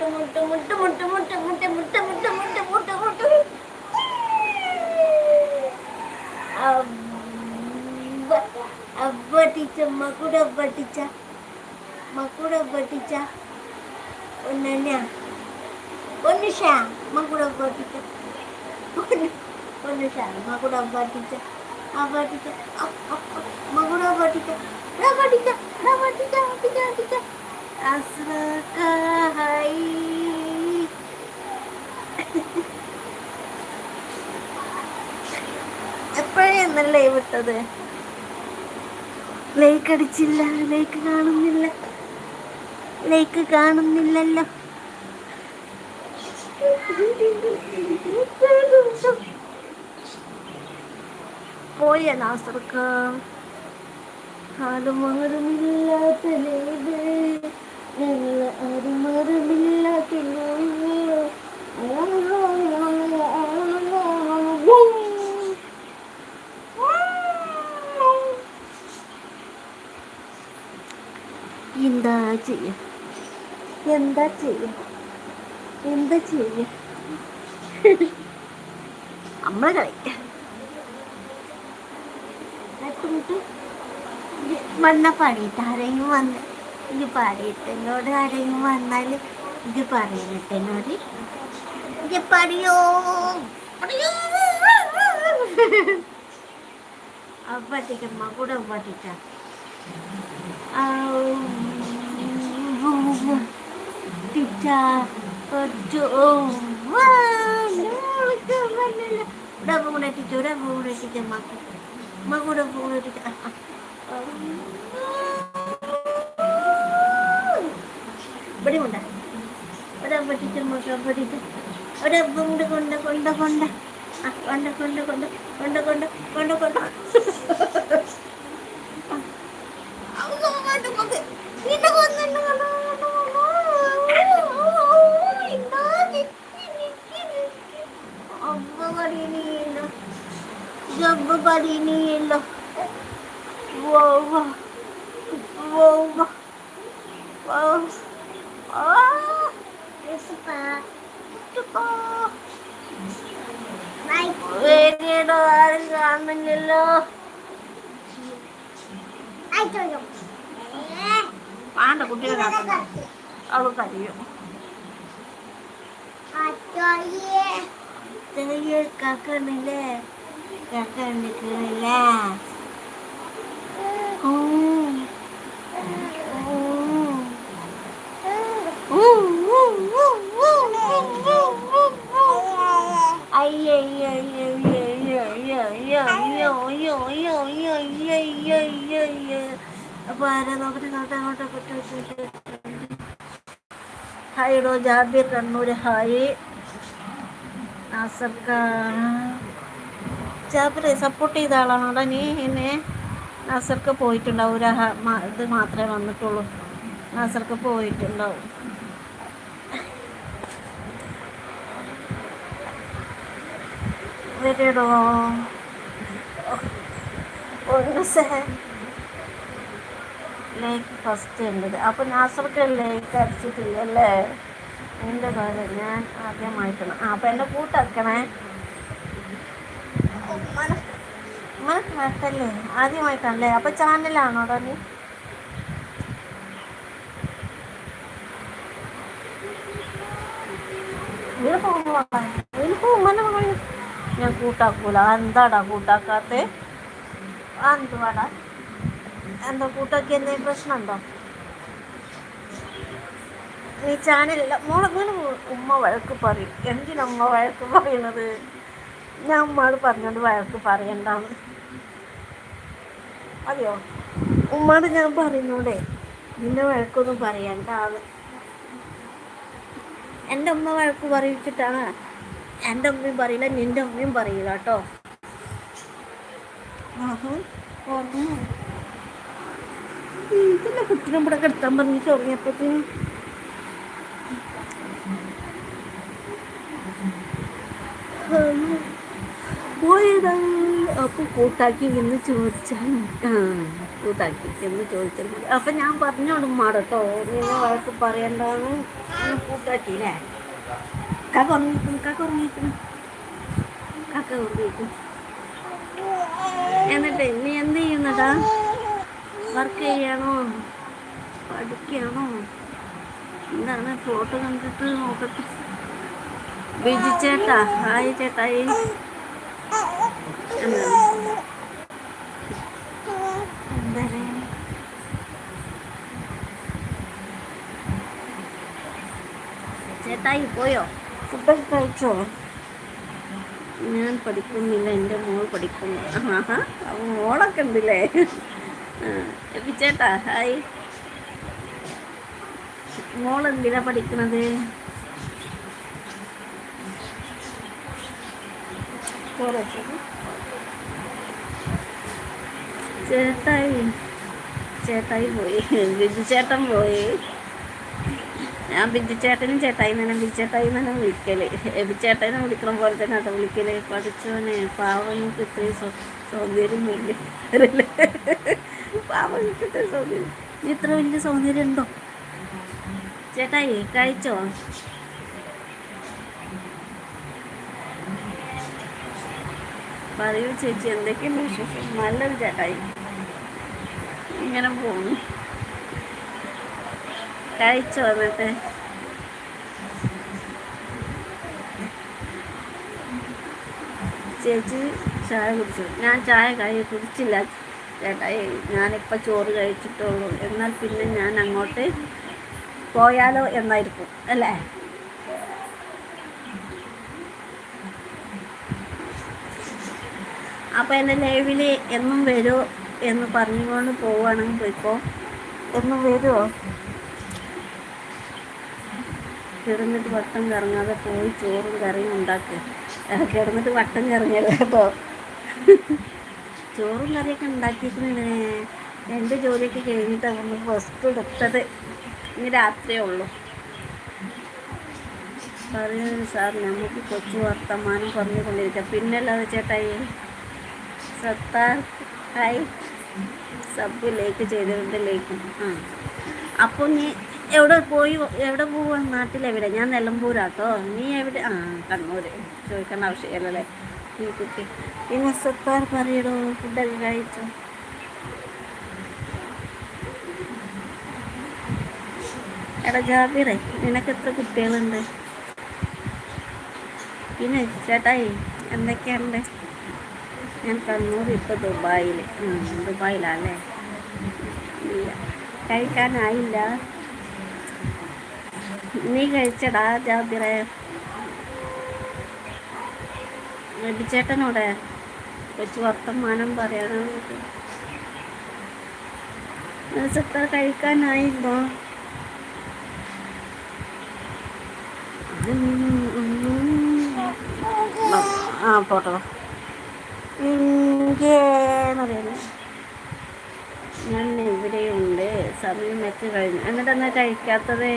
মুট্টু মুট্টু মুট্টু মুট্টু মুট্টু মুট্টু মুট্টু মুট্টু মুট্টু মুট্টু মুট্টু అబ్బ అబ్బ టీచర్ మకుడబ్బ టీచర్ మకుడబ్బ టీచర్ ఉన్నానా కొన్నిషా మకుడబ్బ టీచర్ కొన్నిషా మకుడబ్బ టీచర్ అబ్బ టీచర్ మకుడబ్బ టీచర్ రబ్బ టీచర్ రబ్బ టీచర్ టీచర్ టీచర్ أسرك هاي എപ്പോഴാണ് ലൈവ് ഇട്ടത്? ലൈക്ക് അടിച്ചില്ല ലൈക്ക് കാണുന്നില്ല ലൈക്ക് കാണുന്നില്ലല്ലോ. പോയ നാസർക്ക്. ആരും ആരുമില്ലാത്ത ലൈവ്. ഞങ്ങൾ ആരുമാറുമില്ലാത്ത എന്താ ചെയ്യ? എന്താ ചെയ്യ? എന്താ ചെയ്യ? അമ്മ കളിക്ക വന്ന പാടിയിട്ട് ആരെങ്കിലും വന്ന് ഇത് പറയത്തിനോട് ആരെങ്കിലും വന്നാൽ ഇത് പറയത്തിനോട് ഇത് പറയോ? പറയോ? അപ്പത്തേക്കമ്മ കൂടെ പറ്റിച്ച ഇവിടെ കൂടെ എത്തിച്ചു ഇവിടെ കൂടെ എത്തിച്ചമ്മ അമ്മ കൂടെ കൂടെ എത്തിച്ച. ഇവിടെയും ഉണ്ട് ഒരു പൊട്ടിച്ചും പൊട്ടിച്ചും ഒരു കൊണ്ട് കൊണ്ട കൊണ്ട കൊണ്ട കൊണ്ട കൊണ്ട കൊണ്ട കൊണ്ട കൊണ്ട് കൊണ്ട് കൊണ്ട് കക്കണ്ടില്ലേ കക്കണ്ടിക്കണില്ലേ അപ്പൊ ആരാ നോക്കട്ടെ നോട്ടെ അങ്ങോട്ടൊക്കെ ഹായ് ജാബിർ കണ്ണൂർ ഹായ്. നാസർക്ക ജാബിറെ സപ്പോർട്ട് ചെയ്ത ആളാണോടാ നീ എന്നെ നാസർക്ക് പോയിട്ടുണ്ടാവും. ഒരു ഇത് മാത്രമേ വന്നിട്ടുള്ളൂ. നാസർക്ക് പോയിട്ടുണ്ടാവും. വരടോ. ഒന്ന് സേ ലേക്ക് ഫസ്റ്റ് ഉണ്ടത് അപ്പോൾ നാസർക്ക് ലേക്ക് അടിച്ചിട്ടില്ലല്ലേ എന്റെ കാര്യം ഞാൻ ആദ്യമായിട്ടാണ്. ആ അപ്പം എന്റെ കൂട്ടാക്കണേ. മനക്ക് നട്ടല്ലേ ആദ്യമായിട്ടാണല്ലേ? അപ്പം ചാനലാണോ നീ ഞാൻ കൂട്ടാക്കൂല. എന്താടാ കൂട്ടാക്കാത്ത? എന്തുവാടാ? എന്താ കൂട്ടാക്കി എന്തെങ്കിലും പ്രശ്നമുണ്ടോ? ഈ ചാനലില്ല മോളെങ്ങനെ ഉമ്മ വഴക്ക് പറയും. എന്തിനാ ഉമ്മ വഴക്ക് പറയുന്നത് ഞാൻ ഉമ്മയോട് പറഞ്ഞോണ്ട് വഴക്ക് പറയണ്ടാന്ന്. അതെയോ? ഉമ്മയോട് ഞാൻ പറയുന്നോടെ നിന്നെ വഴക്കൊന്നും പറയണ്ടാന്ന്. എന്റെ ഉമ്മ വഴക്ക് പറയിച്ചിട്ടാണ് എന്റെ ഉമ്മയും പറയില്ല നിന്റെ ഉമ്മയും പറയില്ല കേട്ടോ. ഇതിന്റെ കുട്ടിനെ ഇവിടെ കിടത്താൻ പറഞ്ഞ് ചൊറിയപ്പത്തിന് പോയതാണ് അപ്പോൾ കൂട്ടാക്കി എന്ന് ചോദിച്ചാൽ കൂട്ടാക്കി എന്ന് ചോദിച്ചാൽ അപ്പം ഞാൻ പറഞ്ഞോളും മാടട്ടോ നിങ്ങൾ വഴക്ക് പറയണ്ടാണ് കൂട്ടാക്കി അല്ലേ കാക്ക ഉറങ്ങിക്കും കാക്ക ഉറങ്ങിക്കും കാക്ക ഉറങ്ങിക്കും എന്നിട്ട് നീ എന്ത് ചെയ്യുന്നടാ വർക്ക് ചെയ്യണോ? പഠിക്കണോ? എന്താണ് ഫോട്ടോ കണ്ടിട്ട് നോക്കട്ടെ? ബിജി ചേട്ടാ ഹായ് ചേട്ടായി. ചേട്ടായി പോയോ? ഫുഡൊക്കെ കഴിച്ചോ? ഞാൻ പഠിക്കുന്നില്ല എന്റെ മോൾ പഠിക്കുന്നു. ആഹാ മോളൊക്കെ ഉണ്ടല്ലേ? ചേട്ടാ ഹായ്. മോൾ എന്തിനാ പഠിക്കണത്? ചേട്ടായി. ചേട്ടായി പോയി. ബിജു ചേട്ടൻ പോയി. ഞാൻ ബിജു ചേട്ടനും ചേട്ടായി തന്നെ ബിജു ചേട്ടായി തന്നെ വിളിക്കൽ. ബിച്ചേട്ടനെ വിളിക്കണ പോലെ തന്നെ അത് വിളിക്കൽ. പഠിച്ചവനെ പാവങ്ങൾക്ക് ഇത്രയും സൗകര്യം ഇല്ല? ഇനി ഇത്ര വലിയ സൗന്ദര്യം ഉണ്ടോ ചേട്ടായി കഴിച്ചോ? പറയൂ ചേച്ചി എന്തൊക്കെയുണ്ട് വിശേഷം? നല്ലത് ചേട്ടായി. ഇങ്ങനെ പോകുന്നു കഴിച്ചോ എന്നിട്ട്? ചേച്ചി ചായ കുടിച്ചു? ഞാൻ ചായ കഴി കുടിച്ചില്ല. ചേട്ടായി ഞാനിപ്പോൾ ചോറ് കഴിച്ചിട്ടുള്ളൂ എന്നാൽ പിന്നെ ഞാൻ അങ്ങോട്ട് പോയാലോ എന്നായിരിക്കും അല്ലേ? അപ്പോൾ എന്റെ ലൈവിൽ എന്നും വരുമോ എന്ന് പറഞ്ഞുകൊണ്ട് പോവുകയാണെങ്കിൽ ഇപ്പോൾ എന്നും വരുമോ കിടന്നിട്ട് വട്ടം കറങ്ങാതെ പോയി ചോറും കറിയും ഉണ്ടാക്കുക കിടന്നിട്ട് വട്ടം കറങ്ങിയല്ലോ കേട്ടോ. ചോറും കറിയൊക്കെ ഉണ്ടാക്കിയിരിക്കുന്നേ എന്റെ ജോലിയൊക്കെ കഴിഞ്ഞിട്ടാണ് ഫസ്റ്റ് എടുത്തത്. ഇനി രാത്രിയേ ഉള്ളൂ. പറയുന്നത് സാർ നമുക്ക് കൊച്ചു വർത്തമാനം പറഞ്ഞുകൊണ്ടിരിക്കാം. പിന്നല്ലാതെ ചേട്ടായി സത്താർ ഹായ് സബ് ലേക്ക് ചെയ്തിട്ടുണ്ട് ലേക്ക്. ആ. അപ്പോൾ നീ എവിടെ പോയി എവിടെ പോവാ? നാട്ടിലെവിടെ ഞാൻ നിലമ്പൂരാട്ടോ നീ എവിടെ? ആ കണ്ണൂർ ചോദിക്കേണ്ട ആവശ്യമില്ലല്ലേ? ഈ കുട്ടി. പിന്നെ സത്താർ പറയടോ ഫുഡൊക്കെ കഴിച്ചു. എടാ ജാബിറേ നിനക്ക് എത്ര കുട്ടികളുണ്ട്? പിന്നെ ചേട്ടായി എന്തൊക്കെയുണ്ട്? ഞാൻ കണ്ണൂർ ഇപ്പോൾ ദുബായിൽ ദുബായിലല്ലേ? കഴിക്കാനായില്ല. നീ കഴിച്ചടാ ജാബിറെ. ചേട്ടനോടെ കൊച്ചു വർത്തമാനം പറയണം സത്ത കഴിക്കാനായില്ലോ ആ എന്ന് പറയുന്നത് ഞാൻ ഇവിടെയുണ്ട് സമയം വെച്ച് കഴിഞ്ഞു. എന്നിട്ടെന്നാ കഴിക്കാത്തത്?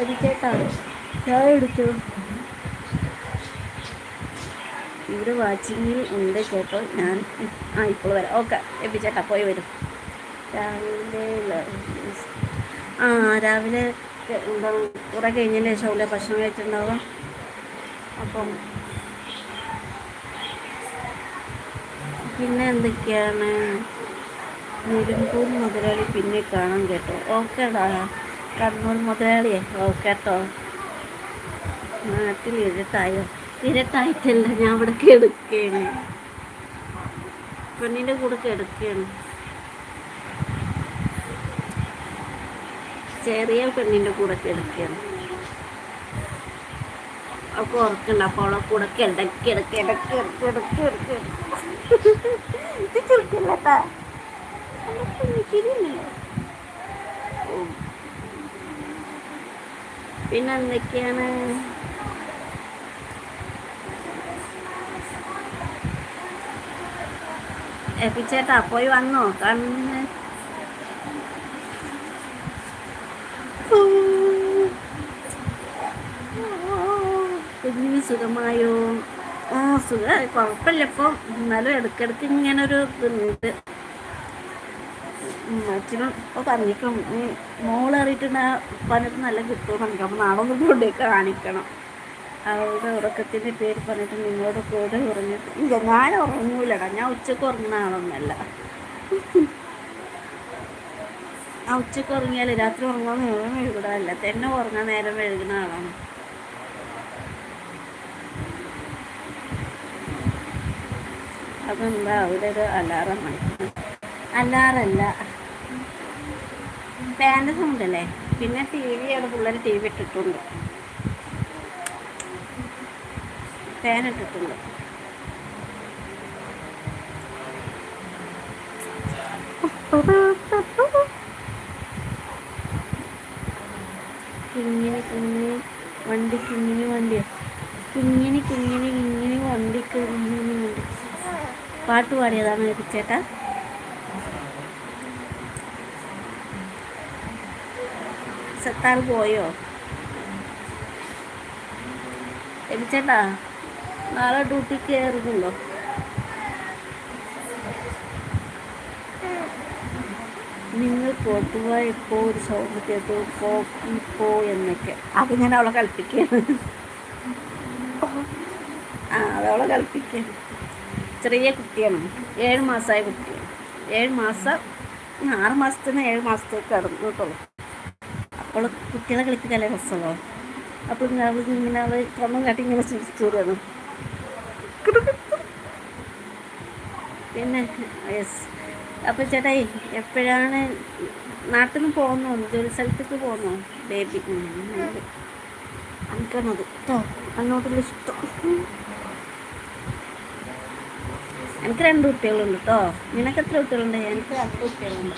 എരിക്കേട്ടാ ചായ എടുത്തു? ഇവിടെ വാച്ചിങ്ങിൽ ഉണ്ട് കേട്ടോ. ഞാൻ ആ ഇപ്പോൾ വരാം. ഓക്കെ എപ്പിച്ചേട്ടാ? പോയി വരും. രാവിലെ ആ രാവിലെ എന്താ കുറെ കഴിഞ്ഞതിന് ശേഷമല്ലേ ഭക്ഷണം കഴിച്ചിട്ടുണ്ടാവും അപ്പം പിന്നെ എന്തൊക്കെയാണ്? നിലമ്പൂർ മുതലാളി പിന്നെ കാണാം കേട്ടോ. ഓക്കേടാ. കണ്ണൂർ മുതലാളിയെ. ഓക്കെ കേട്ടോ. നാട്ടിൽ ഇരുട്ടായോ ഇരുട്ടായിട്ടല്ല ഞാൻ ഇവിടെ കെടുക്കുകയാണ് പെണ്ണിന്റെ കൂടെ കെടുക്കുകയാണ് ചെറിയ പെണ്ണിന്റെ കൂടെ കിടക്കുകയാണ് അവൾക്ക് ഉറക്കുണ്ട് അപ്പോൾ അവളെ കൂടെ പിന്നെ എന്തൊക്കെയാണ്? എപ്പിച്ചേട്ടാ പോയി വന്നോ. കണ്ണ് സുഖമായോ? ആ സുഖ കുഴപ്പമില്ല ഇപ്പോൾ എന്നാലും ഇടയ്ക്കിടയ്ക്ക് ഇങ്ങനെ ഒരു ഇതുണ്ട്. അച്ഛനും ഇപ്പോൾ പറഞ്ഞിട്ടും മോളേറിയിട്ടുണ്ട് ആ പണിട്ട് നല്ല കിട്ടുമെന്നുണ്ട് അപ്പോൾ നാളെ ഒന്നും കൊണ്ടുപോയി കാണിക്കണം. അവളുടെ ഉറക്കത്തിന്റെ പേര് പറഞ്ഞിട്ട് നിങ്ങളോട് കൂടെ ഉറങ്ങി ഇല്ല ഞാൻ ഉറങ്ങൂലടാ. ഞാൻ ഉച്ചയ്ക്ക് ഉറങ്ങുന്ന ആളൊന്നല്ല. ആ ഉച്ചയ്ക്ക് ഉറങ്ങിയാൽ രാത്രി ഉറങ്ങാൻ നേരം വൈകിടാല്ല തന്നെ ഉറങ്ങാൻ നേരം വൈകുന്ന ആളാണ്. അതെന്താ? അവിടെ ഒരു അലാറം അലാറല്ല. ഫാന്റെ സൗണ്ട് അല്ലേ? പിന്നെ ടി വി അവിടെ പിള്ളേർ ടി വി ഇട്ടിട്ടുണ്ട്. ഫാൻ ഇട്ടിട്ടുണ്ട് കിങ്ങിനി കിങ്ങിനി വണ്ടി കിങ്ങിനി വണ്ടി കിങ്ങിനി കിങ്ങിനി കിങ്ങിനി വണ്ടി കിങ്ങിനി വണ്ടി. പാട്ട് പാടിയതാണ് ചേട്ടാ. സത്താർ പോയോ? എബിച്ചേട്ടാ നാളെ ഡ്യൂട്ടി കയറുന്നുണ്ടോ നിങ്ങൾ പൊതുവായപ്പോൾ ഒരു സൗണ്ട് കേട്ടു ഇപ്പോ എന്നൊക്കെ. അത് ഞാൻ അവളെ കളിപ്പിക്കുകയാണ് ആ അതവളെ കളിപ്പിക്കുകയാണ് ചെറിയ കുട്ടിയാണ്. ഏഴ് മാസമായ കുട്ടിയാണ്. ഏഴ് മാസം ആറ് മാസത്തിന് ഏഴ് മാസത്തേക്ക് കടന്നു കേട്ടോ. അപ്പോൾ കുട്ടികളെ കളിപ്പിക്കല്ലേ രസമാണ് അപ്പോൾ ഇങ്ങനെ അവൾ ഇങ്ങനെ കണ്ണും കാട്ടി ഇങ്ങനെ ചിരിച്ചൂരാണ് പിന്നെ യെസ് അപ്പോൾ ചേട്ടായി എപ്പോഴാണ് നാട്ടിൽ നിന്ന് പോകുന്നു? ജോലി സ്ഥലത്തേക്ക് പോകുന്നു ബേബി എനിക്കാണത്. കേട്ടോ അങ്ങോട്ടുള്ള ഇഷ്ടം. എനിക്ക് രണ്ട് കുട്ടികളുണ്ട് കേട്ടോ നിനക്ക് എത്ര കുട്ടികളുണ്ട്? എനിക്ക് രണ്ട് കുട്ടികളുണ്ട്.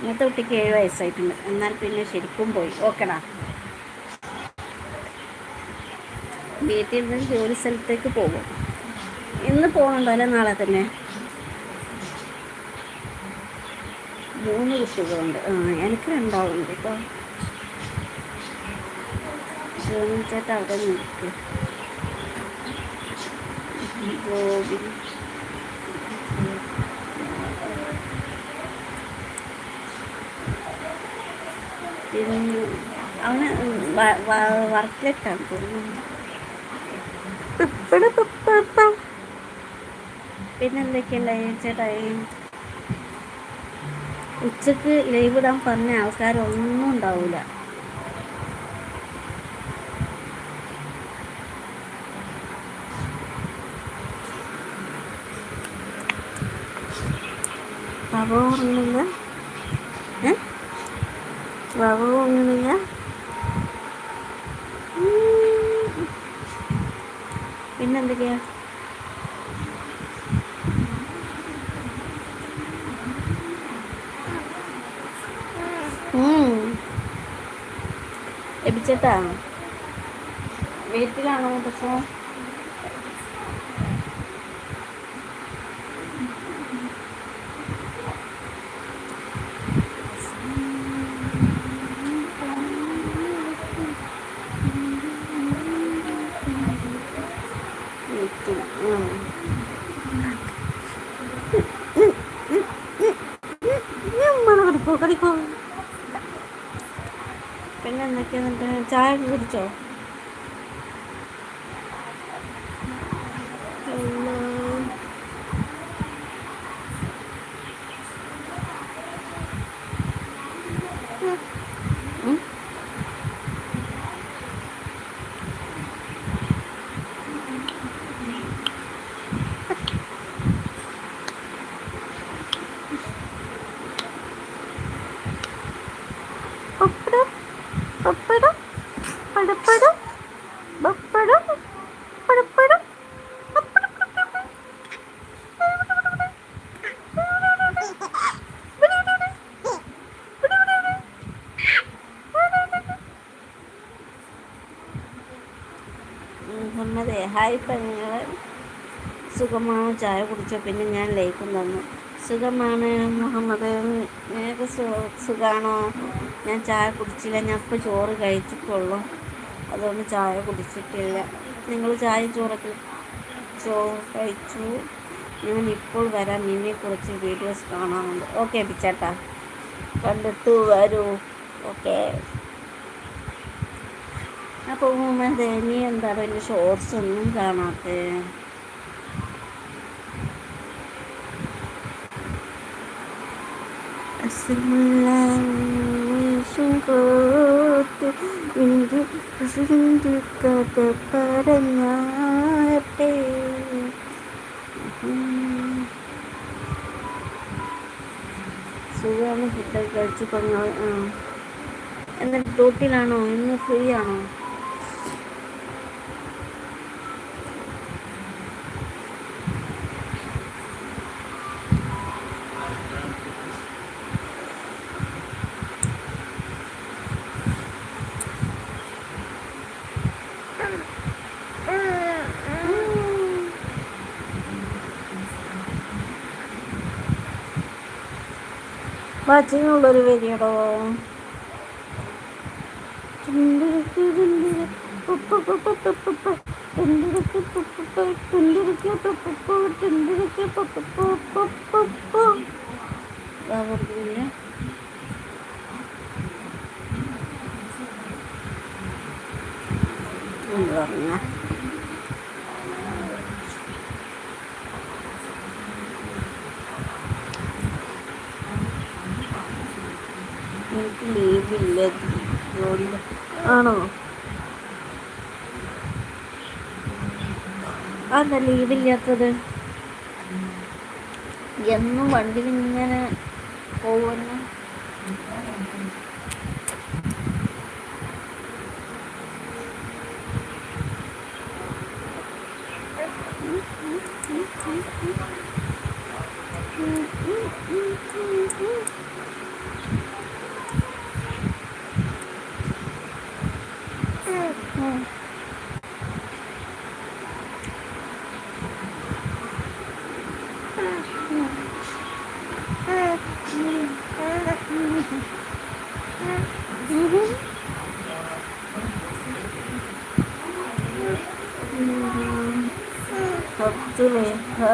ഇന്നത്തെ കുട്ടിക്ക് ഏഴ് വയസ്സായിട്ടുണ്ട്. എന്നാൽ പിന്നെ ശരിക്കും പോയി. ഓക്കെടാ വീട്ടിൽ നിന്ന് ജോലി സ്ഥലത്തേക്ക് പോകും. ഇന്ന് പോകുന്നുണ്ടോ അല്ലെ നാളെ തന്നെ? മൂന്ന് കുട്ടികളുണ്ട് ആ എനിക്ക് രണ്ടാളുണ്ട് കേട്ടോ ചേട്ടാ അവിടെ നിൽക്ക്. പിന്നെ അവന് വർക്കിലിട്ടാണ് തോന്നുന്നു പിന്നെന്തൊക്കെയല്ലേ ചേട്ടായി ഉച്ചയ്ക്ക് ലൈവ് ഇടാൻ പറഞ്ഞ ആൾക്കാരൊന്നും ഉണ്ടാവില്ല ഏ? ബാബു ഉറങ്ങുന്നില്ല? പിന്നെന്തൊക്കെയാ? എബിച്ചേട്ടാ വീട്ടിലാണോ പക്ഷേ ഉം. കടിക്കോ കടിക്കോ പിന്നെ എന്തൊക്കെയാ ചായ കുടിച്ചോ? ഹായ് പെങ്ങൾ സുഖമാണ്. ചായ കുടിച്ചോ? പിന്നെ ഞാൻ ലൈക്കും തന്നു സുഖമാണ്. മുഹമ്മദ് നിനക്ക് സു- സുഖാണോ? ഞാൻ ചായ കുടിച്ചില്ല. ഞാൻ ഇപ്പോൾ ചോറ് കഴിച്ചിട്ടുള്ളൂ. അതുകൊണ്ട് ചായ കുടിച്ചിട്ടില്ല. നിങ്ങൾ ചായ ചോറൊക്കെ ചോ കഴിച്ചു? ഞാൻ ഇപ്പോൾ വരാം. നിന്നെ കുറച്ച് വീഡിയോസ് കാണാനുണ്ട്. ഓക്കെ പിച്ചേട്ടാ കണ്ടിട്ട് വരൂ. ഓക്കെ. അപ്പോൾ മുഹമ്മദ് നീ എന്താ പറയുക ഷോർട്സ് ഒന്നും കാണാത്തത് കഥ പറഞ്ഞാട്ടെ. സുഖമാണ് ഫുഡൊക്കെ കഴിച്ച് പറഞ്ഞ എന്നിട്ട് ഡ്യൂട്ടിയിലാണോ? ഇന്ന് ഫ്രീ ആണോ? വാച്ചിങ്ങുള്ളൊരു വരിയടോ. പിന്നെ പറഞ്ഞ? ജോലി ആണോ? അതെന്താ ലീവില്ലാത്തത് എന്നും വണ്ടിയിൽ ഇങ്ങനെ പോകുന്നു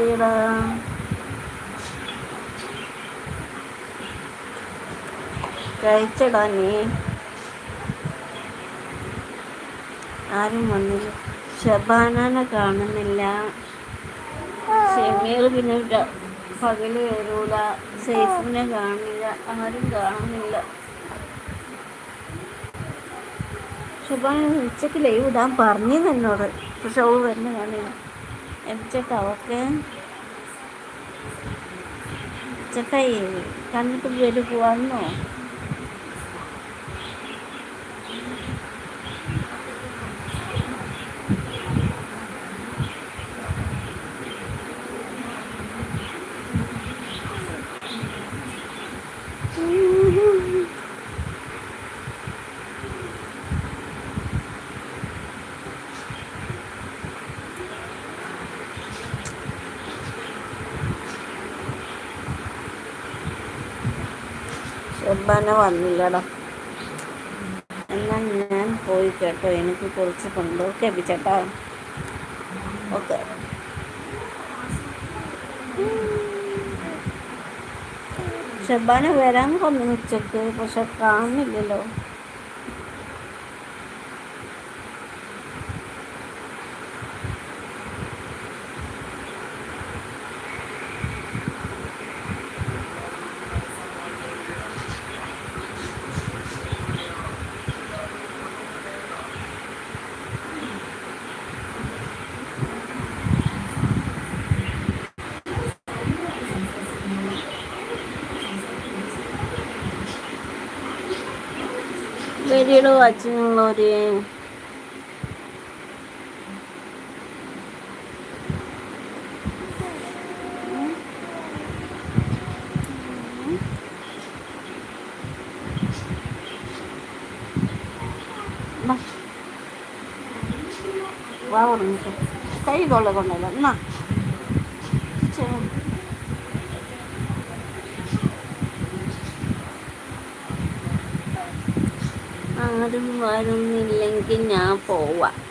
ഹായിടാ കഴിച്ചടാ നീ. ആരും വന്നില്ല. ഷബാനനെ കാണുന്നില്ല. ഷെമീർ പിന്നെ പകൽ വരൂല. സേഫിനെ കാണില്ല ആരും കാണുന്നില്ല. ഷബാന ഉച്ചയ്ക്ക് ലൈവ് ഇടാൻ പറഞ്ഞു എന്നോട്. പക്ഷെ അവൾ വരുന്ന കാണില്ല ഉച്ചക്ക ഓക്കെ ചേട്ടായി കണ്ടിട്ട് വരും വന്നോ ഷബാന വന്നില്ലടാ. എന്നാൽ ഞാൻ പോയി കേട്ടോ. എനിക്ക് കുറച്ച് കൊണ്ട് ഓക്കെ ബിച്ചേട്ടാ ഓക്കെ. ഷബാന വരാൻ കൊന്നു ഉച്ചയ്ക്ക്. പക്ഷെ കാണുന്നില്ലല്ലോ വരിയുടെ വാച്ചിനുള്ളവര് വാ ഉറങ്ങിക്കോ കൈ കൊള്ള കൊണ്ടല്ലോ എന്നാ ചെ- ആരും വരുന്നില്ലെങ്കിൽ ഞാൻ പോവാം.